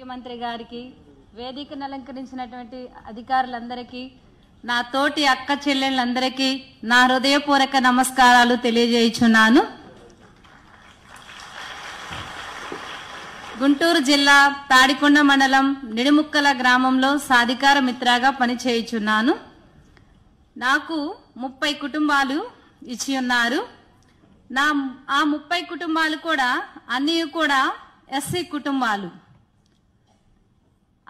ముఖ్యమంత్రి గారికి వేదికను అలంకరించినటువంటి అధికారులందరికీ నా తోటి అక్క చెల్లెళ్ళందరికీ నా హృదయపూర్వక నమస్కారాలు తెలియజేయుచున్నాను. గుంటూరు జిల్లా తాడికొండ మండలం నిడిముక్కల గ్రామంలో సాధికార మిత్రగా పనిచేయుచున్నాను. నాకు ముప్పై కుటుంబాలు ఇచ్చి ఉన్నారు. నా ఆ ముప్పై కుటుంబాలు కూడా అన్నీ కూడా ఎస్సీ కుటుంబాలు.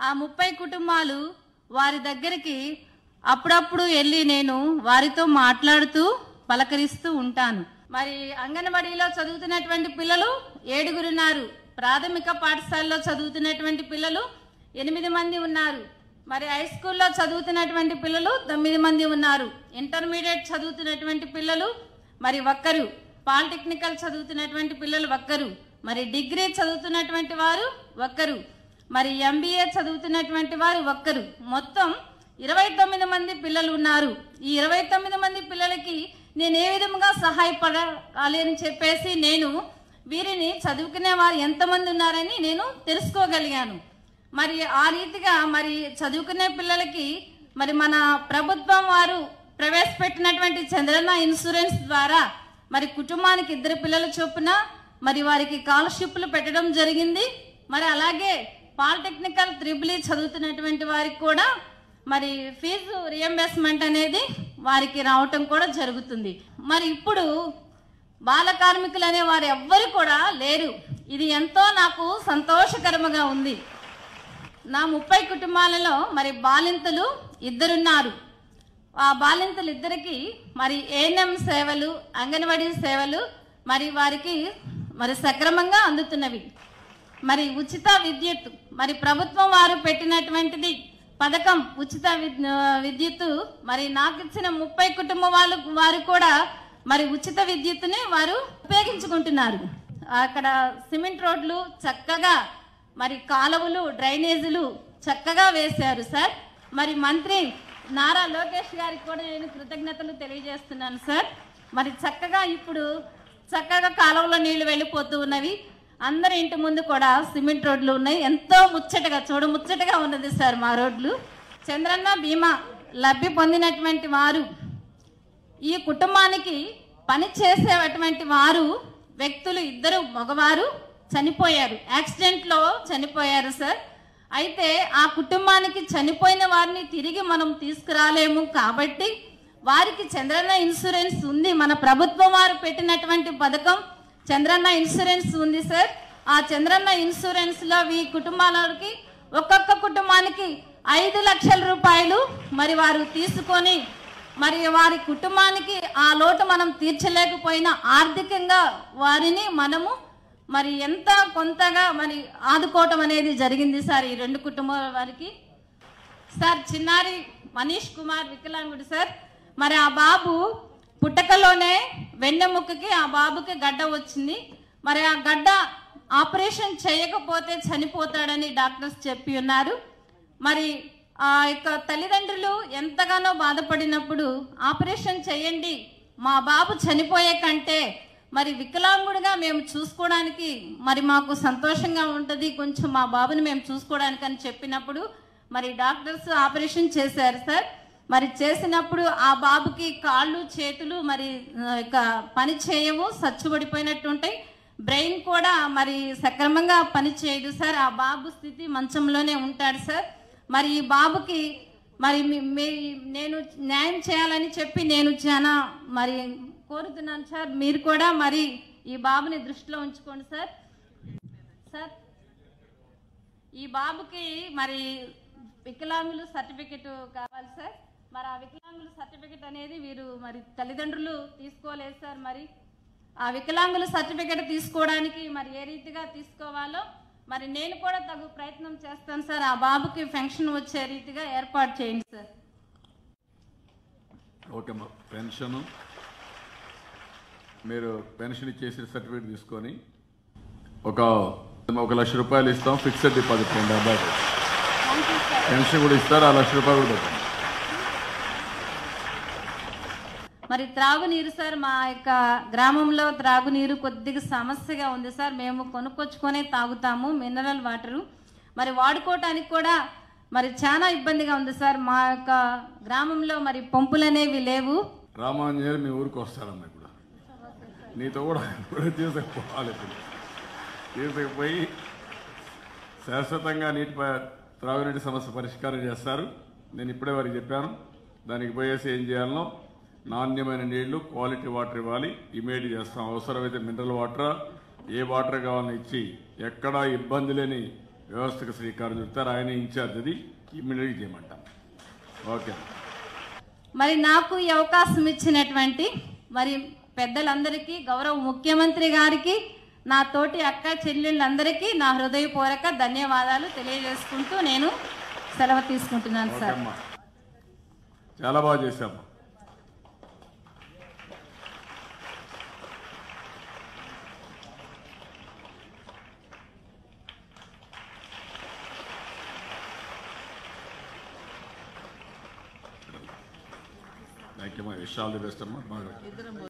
ఆ ముప్పై కుటుంబాలు వారి దగ్గరికి అప్పుడప్పుడు వెళ్ళి నేను వారితో మాట్లాడుతూ పలకరిస్తూ ఉంటాను. మరి అంగన్వాడీలో చదువుతున్నటువంటి పిల్లలు ఏడుగురున్నారు. ప్రాథమిక పాఠశాలలో చదువుతున్నటువంటి పిల్లలు ఎనిమిది మంది ఉన్నారు. మరి హై స్కూల్లో చదువుతున్నటువంటి పిల్లలు తొమ్మిది మంది ఉన్నారు. ఇంటర్మీడియట్ చదువుతున్నటువంటి పిల్లలు మరి ఒక్కరు. పాలిటెక్నికల్ చదువుతున్నటువంటి పిల్లలు ఒక్కరు. మరి డిగ్రీ చదువుతున్నటువంటి వారు ఒక్కరు. మరి ఎంబీఏ చదువుతున్నటువంటి వారు ఒక్కరు. మొత్తం ఇరవై తొమ్మిది మంది పిల్లలు ఉన్నారు ఈ ఇరవై తొమ్మిది మంది పిల్లలకి నేను ఏ విధంగా సహాయపడాలి అని చెప్పేసి నేను వీరిని చదువుకునే వారు ఎంతమంది ఉన్నారని నేను తెలుసుకోగలిగాను. మరి ఆ రీతిగా మరి చదువుకునే పిల్లలకి మరి మన ప్రభుత్వం వారు ప్రవేశపెట్టినటువంటి చంద్రన్న ఇన్సూరెన్స్ ద్వారా మరి కుటుంబానికి ఇద్దరు పిల్లల చొప్పున మరి వారికి స్కాలర్షిప్లు పెట్టడం జరిగింది. మరి అలాగే పాలిటెక్నికల్ త్రిబుల్ చదువుతున్నటువంటి వారికి కూడా మరి ఫీజు రియంబర్స్మెంట్ అనేది వారికి రావటం కూడా జరుగుతుంది. మరి ఇప్పుడు బాల కార్మికులు అనే వారు ఎవ్వరు కూడా లేరు. ఇది ఎంతో నాకు సంతోషకరముగా ఉంది. నా ముప్పై కుటుంబాలలో మరి బాలింతలు ఇద్దరున్నారు. ఆ బాలింతలు ఇద్దరికి మరి ఏఎన్ఎం సేవలు అంగన్వాడీ సేవలు మరి వారికి మరి సక్రమంగా అందుతున్నవి. మరి ఉచిత విద్యుత్ మరి ప్రభుత్వం వారు పెట్టినటువంటిది పథకం ఉచిత విద్యుత్ మరి నాకు ఇచ్చిన ముప్పై కుటుంబ వాళ్ళు వారు కూడా మరి ఉచిత విద్యుత్ని వారు ఉపయోగించుకుంటున్నారు. అక్కడ సిమెంట్ రోడ్లు చక్కగా మరి కాలువలు డ్రైనేజీలు చక్కగా వేశారు సార్. మరి మంత్రి నారా లోకేష్ గారికి కూడా నేను కృతజ్ఞతలు తెలియజేస్తున్నాను సార్. మరి చక్కగా ఇప్పుడు చక్కగా కాలువలో నీళ్ళు వెళ్ళిపోతూ ఉన్నవి. అందరి ఇంటి ముందు కూడా సిమెంట్ రోడ్లు ఉన్నాయి. ఎంతో ముచ్చటగా చూడ ముచ్చటగా ఉన్నది సార్ మా రోడ్లు. చంద్రన్న బీమా లబ్ధి పొందినటువంటి వారు ఈ కుటుంబానికి పని చేసేటువంటి వారు వ్యక్తులు ఇద్దరు మగవారు చనిపోయారు. యాక్సిడెంట్లో చనిపోయారు సార్. అయితే ఆ కుటుంబానికి చనిపోయిన వారిని తిరిగి మనం తీసుకురాలేము కాబట్టి వారికి చంద్రన్న ఇన్సూరెన్స్ ఉంది. మన ప్రభుత్వం వారు పెట్టినటువంటి పథకం చంద్రన్న ఇన్సూరెన్స్ ఉంది సార్. ఆ చంద్రన్న ఇన్సూరెన్స్లో ఈ కుటుంబాలకి ఒక్కొక్క కుటుంబానికి ఐదు లక్షల రూపాయలు మరి వారు తీసుకొని మరి వారి కుటుంబానికి ఆ లోటు మనం తీర్చలేకపోయినా ఆర్థికంగా వారిని మనము మరి ఎంత కొంతగా మరి ఆదుకోవటం అనేది జరిగింది సార్ ఈ రెండు కుటుంబాల వారికి. సార్ చిన్నారి మనీష్ కుమార్ వికలాంగుడు సార్. మరి ఆ బాబు పుట్టకలోనే వెన్నెముక్కకి ఆ బాబుకి గడ్డ వచ్చింది. మరి ఆ గడ్డ ఆపరేషన్ చేయకపోతే చనిపోతాడని డాక్టర్స్ చెప్పి ఉన్నారు. మరి ఆ యొక్క తల్లిదండ్రులు ఎంతగానో బాధపడినప్పుడు ఆపరేషన్ చేయండి మా బాబు చనిపోయే కంటే మరి వికలాంగుడిగా మేము చూసుకోవడానికి మరి మాకు సంతోషంగా ఉంటుంది కొంచెం మా బాబుని మేము చూసుకోవడానికి అని చెప్పినప్పుడు మరి డాక్టర్స్ ఆపరేషన్ చేశారు సార్. మరి చేసినప్పుడు ఆ బాబుకి కాళ్ళు చేతులు మరి ఇక పని చేయవు సచ్చుబడిపోయినట్టు ఉంటాయి. బ్రెయిన్ కూడా మరి సక్రమంగా పని చేయదు సార్. ఆ బాబు స్థితి మంచంలోనే ఉంటాడు సార్. మరి ఈ బాబుకి మరి మీ- మీ- నేను న్యాయం చేయాలని చెప్పి నేను చాలా మరి కోరుతున్నాను సార్. మీరు కూడా మరి ఈ బాబుని దృష్టిలో ఉంచుకోండి సార్. సార్ ఈ బాబుకి మరి వికలాంగులు సర్టిఫికెట్ కావాలి సార్. మరి ఆ వికలాంగుల సర్టిఫికెట్ అనేది వీరు మరి తల్లిదండ్రులు తీసుకోలేదు సార్. మరి ఆ వికలాంగుల సర్టిఫికెట్ తీసుకోవడానికి మరి ఏ రీతిగా తీసుకోవాలో మరి నేను కూడా తగు ప్రయత్నం చేస్తాను సార్. ఆ బాబుకి ఫంక్షన్ వచ్చే రీతిగా ఏర్పాటు చేయండి సార్. ఓకే అమ్మా పెన్షన్ మీరు పెన్షన్ ఇచ్చేసి సర్టిఫికేట్ తీసుకొని ఒక ఒక లక్ష రూపాయలు ఇస్తాం ఫిక్స్డ్ డిపాజిట్ చేయండి. అబ్బాయి పెన్షన్ కూడా ఇస్తారు ఆ లక్ష రూపాయలు కూడా పెట్టండి మరి త్రాగునీరు సార్ మా యొక్క గ్రామంలో త్రాగునీరు కొద్దిగా సమస్యగా ఉంది సార్. మేము కొనుక్కొచ్చుకొనే తాగుతాము మినరల్ వాటరు. మరి వాడుకోవటానికి కూడా మరి చాలా ఇబ్బందిగా ఉంది సార్. మా యొక్క గ్రామంలో మరి పంపులు అనేవి లేవు. రామాంజనేయులు మీ ఊరికి వస్తారమ్మా ఇప్పుడు. నీతో కూడా తీసుకుపోవాలి ఇప్పుడు. తీసుకుపోయి శాశ్వతంగా నీటి ప- త్రాగునీటి సమస్య పరిష్కారం చేస్తారు. నేను ఇప్పుడే వారికి చెప్పాను. దానికి పోయేసి ఏం చేయాలనో నాణ్యమైన నీళ్ళు క్వాలిటీ వాటర్ ఇవ్వాలి. ఇమీడియట్ చేస్తాం. అవసరమైతే మినరల్ వాటర్ ఏ వాటర్ కావాలని ఇచ్చి ఎక్కడా ఇబ్బంది లేని వ్యవస్థకు శ్రీకారం చుడతారు. ఆయన ఇన్ఛార్జ్ అది. ఇమీడియట్గా చేయమంటాం ఓకే. మరి నాకు ఈ అవకాశం ఇచ్చినటువంటి మరి పెద్దలందరికీ గౌరవ ముఖ్యమంత్రి గారికి నా తోటి అక్క చెల్లెళ్ళందరికీ నా హృదయపూర్వక ధన్యవాదాలు తెలియజేసుకుంటూ నేను సెలవు తీసుకుంటున్నాను సార్. చాలా బాగా చేశాము థ్యాంక్ విషయాలు మా బాగా.